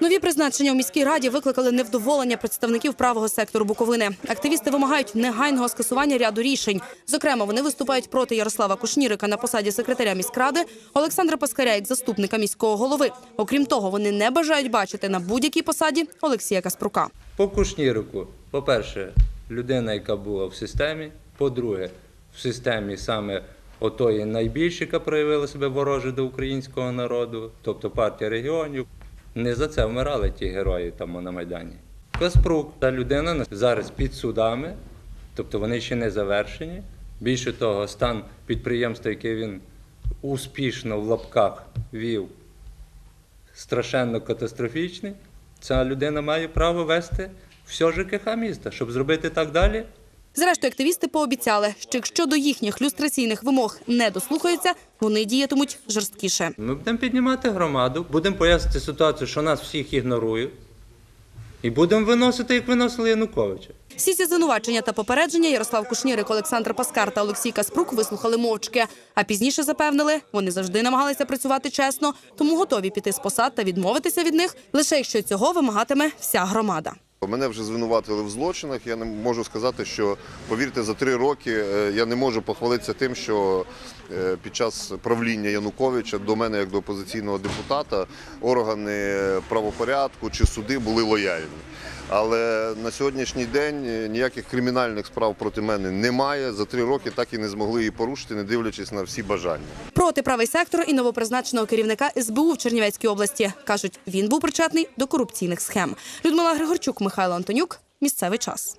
Нові призначення у міській раді викликали невдоволення представників правого сектору Буковини. Активісти вимагають негайного скасування ряду рішень. Зокрема, вони виступають проти Ярослава Кушнірика на посаді секретаря міськради, Олександра Паскаря як заступника міського голови. Окрім того, вони не бажають бачити на будь-якій посаді Олексія Каспрука. По Кушнірику, по-перше, людина, яка була в системі. По-друге, в системі саме отої найбільш, яка проявила себе вороже до українського народу, тобто партія регіонів. Не за це вмирали ті герої там на Майдані. Каспрук, та людина зараз під судами, тобто вони ще не завершені. Більше того, стан підприємства, яке він успішно в лапках вів, страшенно катастрофічний. Ця людина має право вести все ЖКХ міста, щоб зробити так далі. Зрештою, активісти пообіцяли, що якщо до їхніх люстраційних вимог не дослухаються, вони діятимуть жорсткіше. Ми будемо піднімати громаду, будемо пояснити ситуацію, що нас всіх ігнорують, і будемо виносити, як виносили Януковича. Всі ці звинувачення та попередження Ярослав Кушнірик, Олександр Паскар та Олексій Каспрук вислухали мовчки. А пізніше запевнили, вони завжди намагалися працювати чесно, тому готові піти з посад та відмовитися від них, лише якщо цього вимагатиме вся громада. Мене вже звинуватили в злочинах. Я не можу сказати, що повірте, за три роки е, я не можу похвалитися тим, що е, під час правління Януковича до мене, як до опозиційного депутата, органи правопорядку чи суди були лояльні. Але на сьогоднішній день е, ніяких кримінальних справ проти мене немає. За три роки так і не змогли її порушити, не дивлячись на всі бажання. Проти правий сектор і новопризначеного керівника СБУ в Чернівецькій області кажуть, він був причетний до корупційних схем. Людмила Григорчук, Михайло Антонюк. Місцевий час.